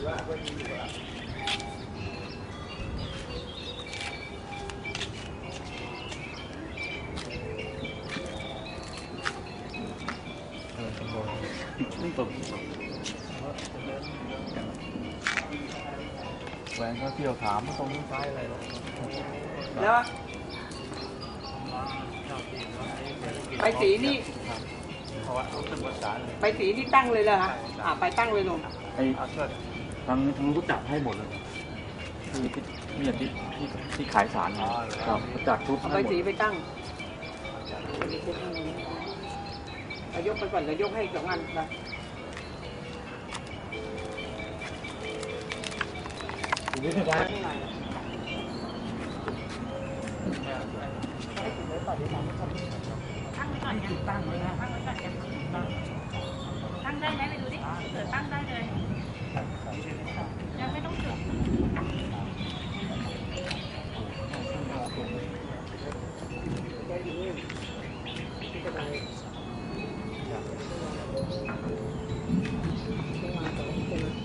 นดูว่าก็ดีอยู่ว่านี่ตกแหวนก็เที่ยวถามว่าตรงนี้ซ้ายอะไรหรอกแล้วไปสีนี่เพราะว่าเอาขึ้นภาษาเลยไปสีนี่ตั้งเลยเหรอฮะอ่าไปตั้งเลยลงไอ้ ทางทางรู้จักให้หมดเลยที่ที่เนี่ยที่ที่ที่ขายสารครับจัดชุดเอาให้ไปหมดสีไปตั้งเอายกไปก่อนแล้วยกให้สองอันนะนี่ได้ตั้งไว้ก่อนเนี่ยตั้งไว้ก่อนเนี่ยตั้งได้ไหมไปดูดิเกิดตั้งได้เลย ยังไม่ต้องจุด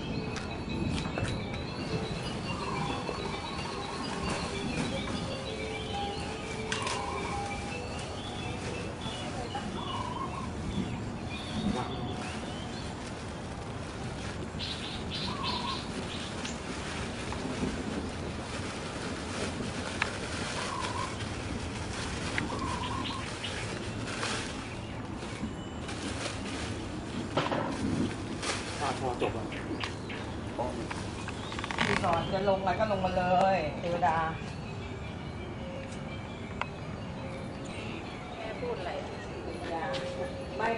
พ ก่อนจะลงอะไรก็ลงมาเลยเทวดาแม่พูดอะไรไม่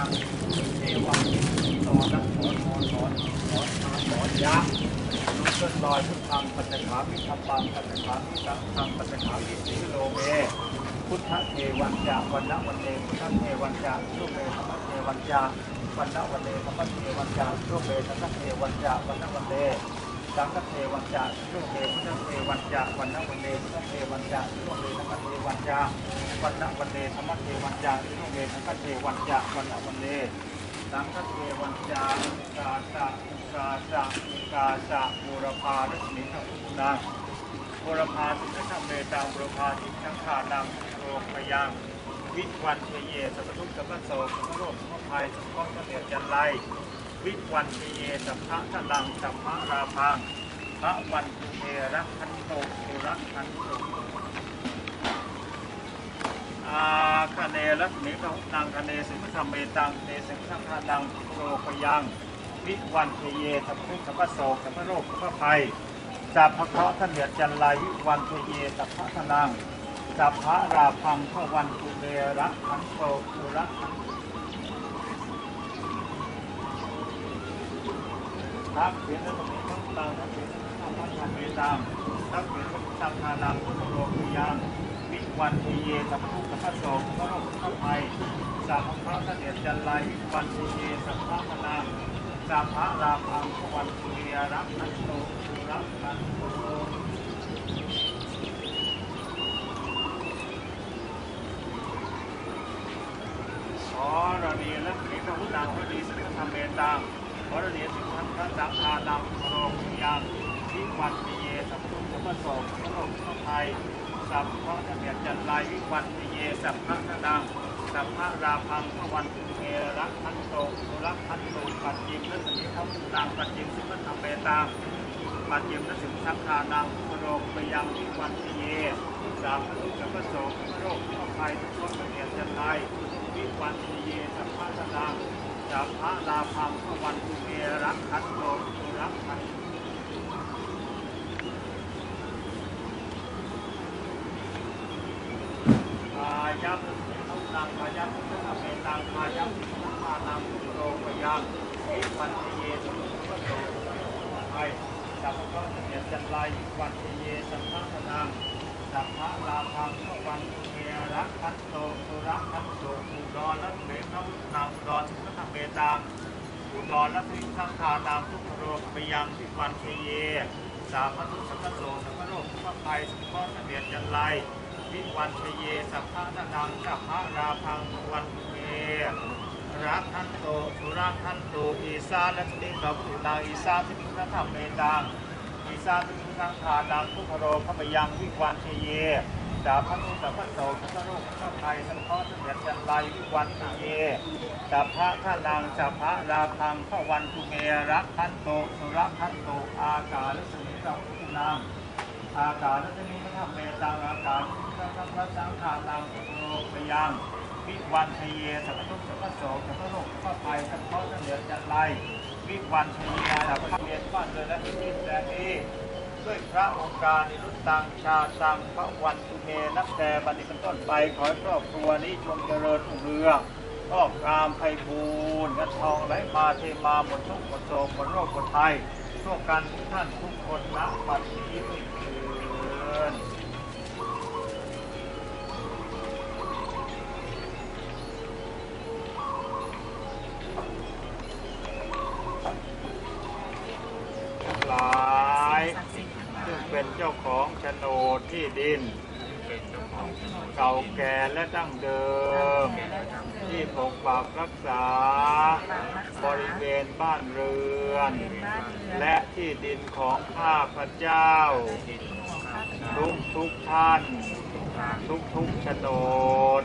ตังเอวังสอนนักสอนสอนสอนสอนสอนสอนยะลุกเกินลอยพุทธังปัจจขามิธรรมังปัจจขามิสังฆังปัจจขามิสีโลเมพุทธเทวันจาวันละวันเนพุทธเทวันจาสุเมธรรมเทวันจาวันละวันเนธรรมเทวันจาสุเมธรรมเทวันจาวันละวันเน สังฆเทวันจาสุเมพุทธเทวันจาวันละวันเนพุทธเทวันจาสุเมธรรมเทวันจาวันละวันเนธรรมเทวันจาสุเมธรรมเทวันจาวันละวันเนสังฆเทวันจากาสะกาสะกาสะบูรพารัศมีขพุทธังบุรพาสิทธเมตังบุรพาสิทธังขานังโรคยังวิวันเทเยสัพพทุกสัพพโสสัพพโรคสัพพภัยสัพพะเสนียจันไร วิวันเทเยสัพพะทลังสัพพะราพังพระวันเทรักขันโตสุรักขันโตอาคเนรัตเขานางคเนสิมธรรมเมตังเนสิมธรรมทานังโรคยังวิวันเทเยสัพพุสัพพโสสัพพโรคสัพพภัยสัพพะเคราะห์ท่านเดือดจันลายุวันเทเยสัพพะทนังสัพพะราพังพระวันตุเรระขันโตตุระขัน ทักเขียนแล้วตรงนี้ต้องตามทักเขียนทำพันธันเมตังทักเขียนพระพุทธทานังพุทธโลกุยังวิวันเทเยสัพพะทุกขโสพระโลกพระภัยสัพพระห์ท่านเดือดจันลายุวันเทเยสัพพะทนังสัพพะราพังพระวันตุเรระขัโตตุระขันโตขอระเนียและมีพระพุทธาพระดีสิทธธรรมเมตัง ขอระเนียสิทธันพระสังฆานังโรคุยังวิวันติเยสัพพุทธสัพพโสพระโลกพระไทยสัมพพะเมียจันไรวิวันติเยสัมพพะทนังสัมพพะราพังพระวันเมรักขันโตสุรักขันโตปัจจิมและสมิพระพุทธังปัจจิมสิทธธรรมเมตังปัจจิมและสิทธสังฆานังโรคุยังวิวันติเยสัพพะทุกสัพพโสพระโลกพระไทยสัพพะเมียจันไรวิวันติเยสัมพพะทนัง สัพพะลาพังพระวันตุเมรักขันโตรักขันกายัพทุนังกายัพทุนังเมตังกายัพทุนังมานังทุโรปยังวิวันติเยสัพพะโตไอสัพพะเนียจันไลวันติเยสัพพะทนัง สัพพะลาพังพวันเมรักขันโตสุรักขันโตอุดรและเมฆนาอุดรทุกขเมตังอุดรและพิทังคานามทุกโรคไปยังทิวันเทเยสามัทุสัพโสสัพโรคสัพภัยสัพพะเสนียจันไรวิวันเทเยสัพพะนังสัพพะราพังวันเมรักขันโตสุรักขันโตอีสาและติกับพุทธาอีสาที่พุทธธรรมเมตัง สาตุสังขานังทุพโรพระยังวิวันเทเยสาพันุสัพพะโสสัพพะโรคสัพพะไทยสัพพะเสนียดจันไรวิวันเทเยสัพพะท่านังสัพพะราพังพระวันตุเมรักขันโตสุรักขันโตอากาลสมิสัพพุนังอากาลสมิพระธรรมเมตังอากาลสัพพะสังขานังทุพโรพยังวิวันเทเยสัพพะทุสัพพะโสสัพพะโรคสัพพะไทยสัพพะเสนียดจันไร วิวันชนียาดับเรียนบ้านเรือนและที่นแดนนี้ด้วยพระองค์การนิรุตตังชาตังพระวันตุเมนับแต่บัดนี้เป็นต้นไปขอให้ครอบครัวนี้จงเจริญรุ่งเรืองครอบครามไพบูรณ์เงินทองไหลมาเทมาหมดทุกข์หมดโศกหมดโรคหมดภัยทั่วกันทุกท่านทุกคนณปัจจุบันเถิดห เป็นเจ้าของโฉนดที่ดิน เก่าแก่และดั้งเดิม ที่ปกปักรักษา บริเวณบ้านเรือน และที่ดินของข้าพเจ้า ทุกทุกท่าน ทุกทุกโฉนด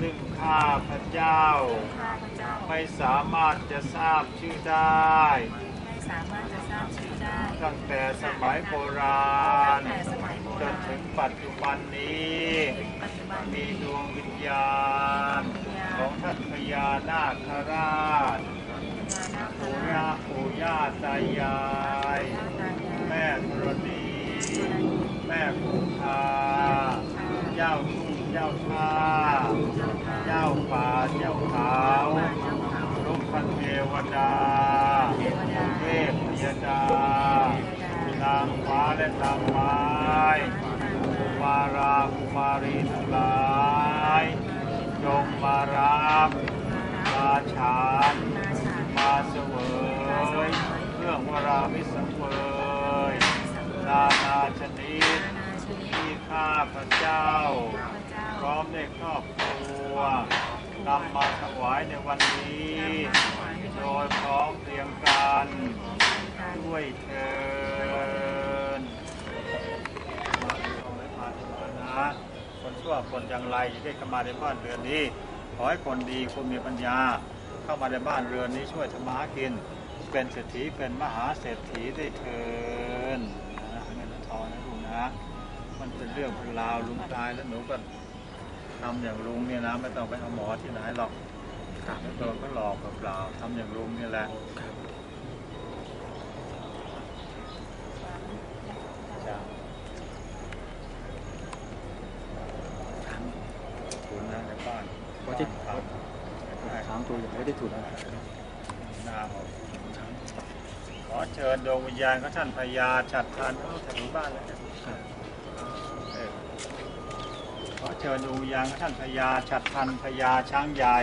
ซึ่งข้าพเจ้า ไม่สามารถจะทราบชื่อได้ สามารถจะทราบชื่อได้ตั้งแต่สมัยโบราณแต่สมัยโบจรานณถึงปัจจุบันนี้ปัจจุบันมีนี้ดวงวิญญาณ ของท่านพญานาคราชญานาคปู่ราย่าชปู่ย่าตายาย ตายายแม่ธรณี แม่คงคาเจ้าทุ่งเจ้าท่าเจ้าป่าเจ้าเขา เจ้าพเทวดาเทวดา เทยดานางฟ้าและนางไม้กุมารากุมารีทั้งหลายจงมารับมาฉานมาเสวยเครื่องวราวิสังเวยนานาชนิดที่ข้าพระเจ้า พร้อมในครอบครัวนำมาถวายในวันนี้ โดยพร้อมเพรียงกันด้วยเถินนะคนชั่วคนจังไรที่ได้เข้ามาในบ้านเรือนนี้ ขอให้คนดีคนมีปัญญา เข้ามาในบ้านเรือนนี้ช่วยทำมาหากิน เป็นเศรษฐีเป็นมหาเศรษฐีได้เถินนะเงินละทองนะลูกนะ มันเป็นเรื่องเป็นราวลุงตายแล้วหนูก็ทำอย่างลุงเนี่ยนะไม่ต้องไปเอาหมอที่ไหนหรอก ไม่โดนก็หลอกเปล่าๆทำอย่างลุงนี่แหละจ้ะคุณนะในบ้านขอจิตบ้านได้ช้างตัวใหญ่ไม่ได้ถูกนะหน้าออกขอเชิญดวงวิญญาณของท่านพญาฉัดทานเข้าถึงบ้านแล้วเนี่ยเออขอเชิญดวงวิญญาณของท่านพญาฉัดพันพญาช้างใหญ่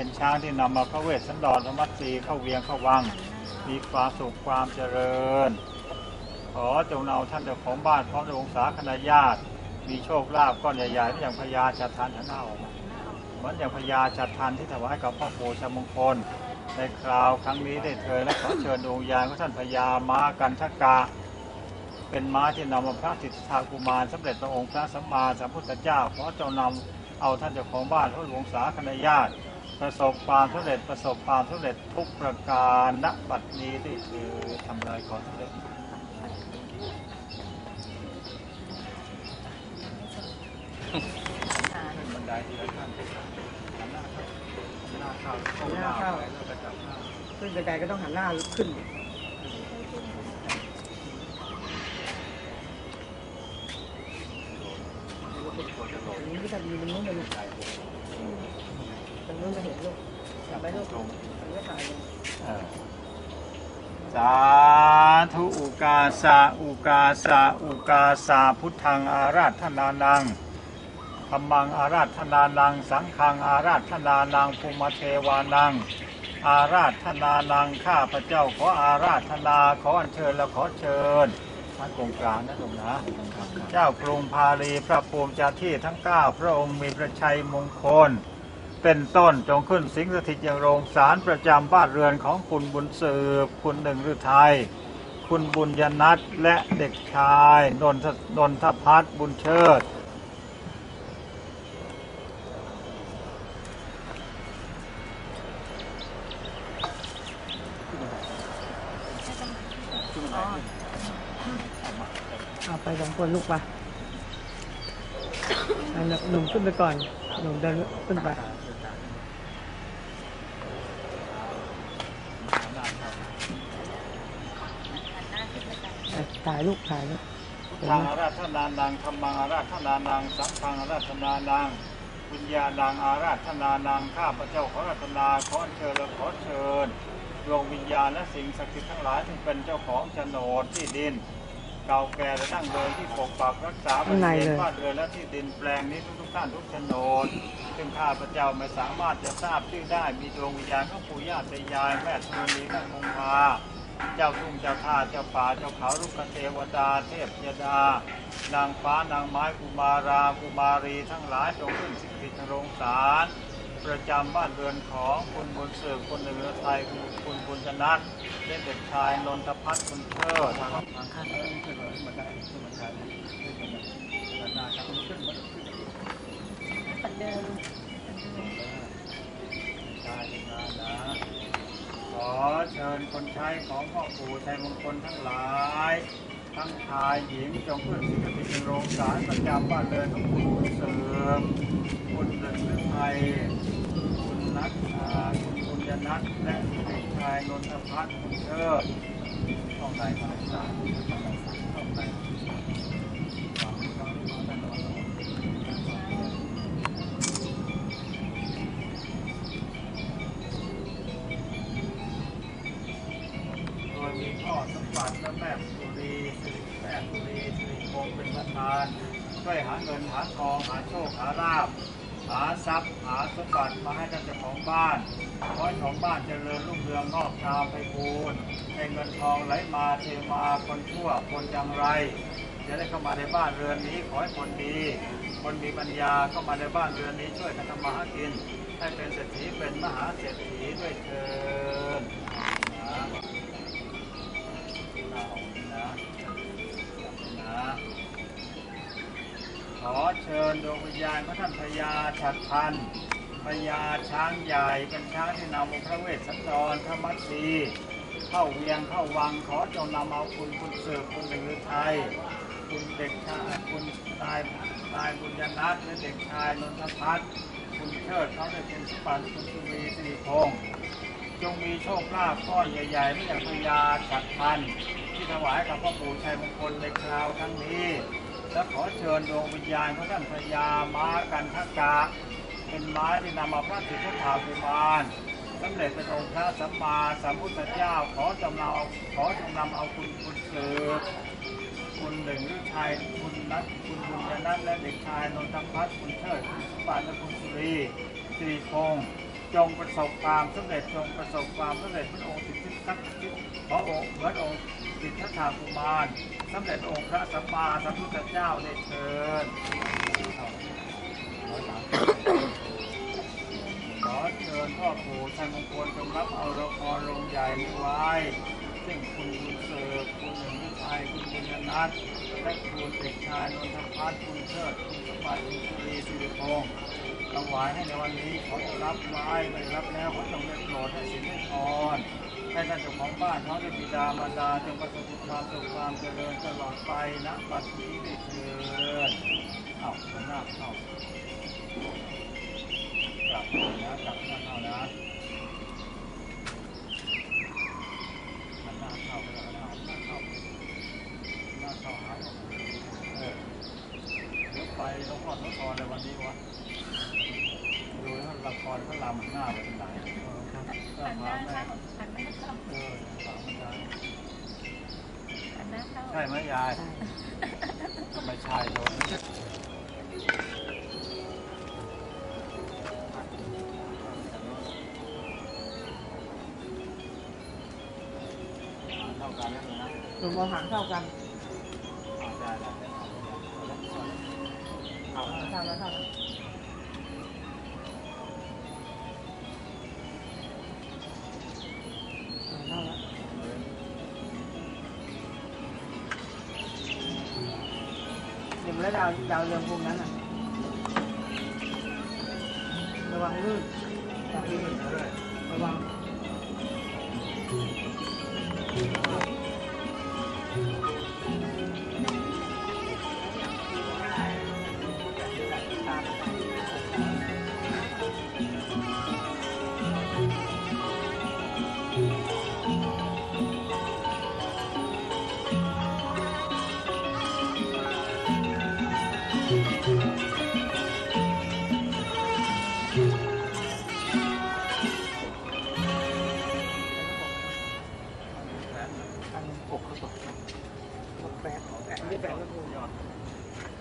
เป็นช้างที่นำมาพระเวสสันดรธรรมัตสีเข้าเวียงเข้าวัง มีความสุขความเจริญ ขอจงเอาท่านเจ้าของบ้านพร้อมด้วยวงศาคณะญาติ มีโชคลาภก้อนใหญ่ๆที่อย่างพญาฉัดทันหันหน้าออกมาเหมือนอย่างพญาฉัดทันที่ถวายกับพ่อปู่ชมงคล ในคราวครั้งนี้ได้เถิดและขอเชิญดวงวิญาณของท่านพญาม้ากันทกะเป็นม้าที่นำมาพระสิทธากุมารสำเร็จพระองค์พระสัมมาสัมพุทธเจ้าขอเจ้านำเอาท่านเจ้าของบ้านพระหลวงสาคณะญาติ ประสบความสำเร็จประสบความสำเร็จทุกประการณบัดนี้ได้คือทำลายขอสำเร็จบันไดที่ท่านหันหน้าเข้าหันหน้าเข้าเข้าหน้าเข้าแล้วก็จับหน้าขึ้นบันไดก็ต้องหันหน้าขึ้นอันนี้ก็จะมีมันนู้นมันมันนู้นจะเห็นลูกกลับไปลูกมันก็ถ่ายเลย สาธุ อาสะอุกาสะอุกาสะพุทธังอาราธนานังธรรมังอาราธนานัง สังฆังอาราธนานังภูมิเทวานัง อาราธนานังข้าพระเจ้าขออาราธนาขออัญเชิญและขอเชิญท่านกงกลางนะตรงนะเจ้ากรุงพาลีพระภูมิเจ้าที่ทั้งเก้าพระองค์มีพระชัยมงคล เป็นต้นจงขึ้นสิงสถิตอย่างโรงศาลประจำบ้านเรือนของคุณบุญสืบคุณหนึ่งฤทัย คุณบุญยนัทและเด็กชายนนทนนทพัฒน์บุญเชิด เอาไปสองคนลูกไปอันนั้นหนุ่มขึ้นไปก่อน หนุ่มเดินขึ้นไป ถ่ายลูกถ่ายลูกทางอาราธนานังธรรมังอาราธนานังสังฆังอาราธนานังวิญญาณังอาราธนานังข้าพระเจ้าขอราธนาขออัญเชิญและขอเชิญดวงวิญญาณและสิ่งศักดิ์สิทธิ์ทั้งหลายที่เป็นเจ้าของโฉนดที่ดินเก่าแก่และดั้งเดิมที่ปกปักรักษาบริเวณบ้านเรือนและที่ดินแปลงนี้ทุกๆท่านทุกโฉนดซึ่งข้าพระเจ้าไม่สามารถจะทราบชื่อได้มีดวงวิญญาณของปู่ย่าตายายแม่ธรณีแม่คงคา เจ้าทุ่งเจ้าท่าเจ้าป่าเจ้าเขาลูกเทวดาเทพยดา นางฟ้านางไม้กุมารากุมารีทั้งหลายจงขึ้นสิทธิโรงศาลประจำบ้านเรือนของคุณบุญสืบคุณเหนึ่งฤทัยคุณบุญชนัทและเด็กชายนนทพัฒน์คุณเชิดทางข้างขึ้นมาได้ขึ้นมาได้ขึ้นมาได้ขึ้นมาได้ขึ้นมาได้ปัดเดิมใช่นะนะ ขอเชิญคนใช้ของพ่อปู่ชัยมงคลทั้งหลาย ทั้งชายหญิงจงขึ้นสิกติโรงศาลประจำบ้านเรือนของคุณบุญเสริมคุณเรือนไทยคุณนัทคุณบุญยนัทและเด็กชายนนทพัฒน์คุณเชิดห้องไหนห้องสามห้องไห มาให้ท่านเจ้าของบ้านขอให้ของบ้านเจริญรุ่งเรืองงอกงามไปบูรณ์ให้เงินทองไหลมาเทมาคนชั่วคนจังไรจะได้เข้ามาในบ้านเรือนนี้ขอให้คนดี คนมีปัญญาเข้ามาในบ้านเรือนนี้ช่วยกันทำมาหากิน ให้เป็นเศรษฐีเป็นมหาเศรษฐีด้วยเถิดนะนะนะขอเชิญดวงวิญญาณพระท่านพญาฉัตรพันธ์ พญาช้างใหญ่เป็นช้างที่นำพระเวสสันดรพระมัตสีเข้าเวียงเข้าวังขอจงนำเอาคุณคุณเสือคุณหนึ่งฤทัยคุณเด็กชายคุณนายนายบุญยนัทและเด็กชายนนทพัฒน์คุณเชิดเขาได้เป็นสมบัติคุณสุรีสิริพงษ์จงมีโชคลาภก้อนใหญ่ๆไม่อย่างพญาฉัตรพันที่ถวายกับพ่อปู่ชัยมงคลในคราวครั้งนี้ และขอเชิญดวงวิญญาณของท่านพญาม้ากันทกะ เป็นไม้ที่นำมาพระสิทธัตถากุมารสำเร็จเป็นองค์พระสัมมาสัมพุทธเจ้าขอจำเนาเอาขอจงนำเอาคุณคุณเสือคุณหนึ่งหรือชายคุณนัทคุณบุญยนัทและเด็กชายนนทพัฒน์คุณเชิดคุณสมบัติและคุณสุรีสิริพงษ์จงประสบความสำเร็จจงประสบความสำเร็จพระองค์สิทธิสักดิ์สิทธิ์พระองค์เหมืองค์สิทธัตถากุมารสำเร็จองค์พระสัมมาสัมพุทธเจ้าได้เชิญ ขอเชิญพ่อปู่ชัยมงคลจงรับเอาละครลงใหญ่นี้ไว้ซึ่งคุณบุญเสิร์ฟคุณหนึ่งวิชัยคุณบุญยนัทและคุณเด็กชายนนทพัฒน์คุณเชิดคุณสมบัติคุณสุรีสิริพงศ์ถวายให้ในวันนี้ขอจะรับไว้ไม่รับแล้วขอจงได้โปรดให้สินให้พร ให้ท่านเจ้าของบ้านท้องได้บิดามารดาจงประสบความสุขความเจริญตลอดไปนะบัดนี้ได้เชิญเอาหน้าเข้ากลับนะกลับหน้าเข้านะหน้าเข้าไปแล้วหน้าเข้าหน้าเข้าหาผมเออเดี๋ยวไปละครละครในวันนี้วะดูแล้วละครเขาลำหน้าไปทางไหน หันหพาน้าแม่เข้าหันหน้าเข้าเออสามมันได้หันหน้าเข้าใช่ไหมยายไม่ใช่โดนเท่ากันแล้วนะหนูมองหางเท่ากัน แล้วด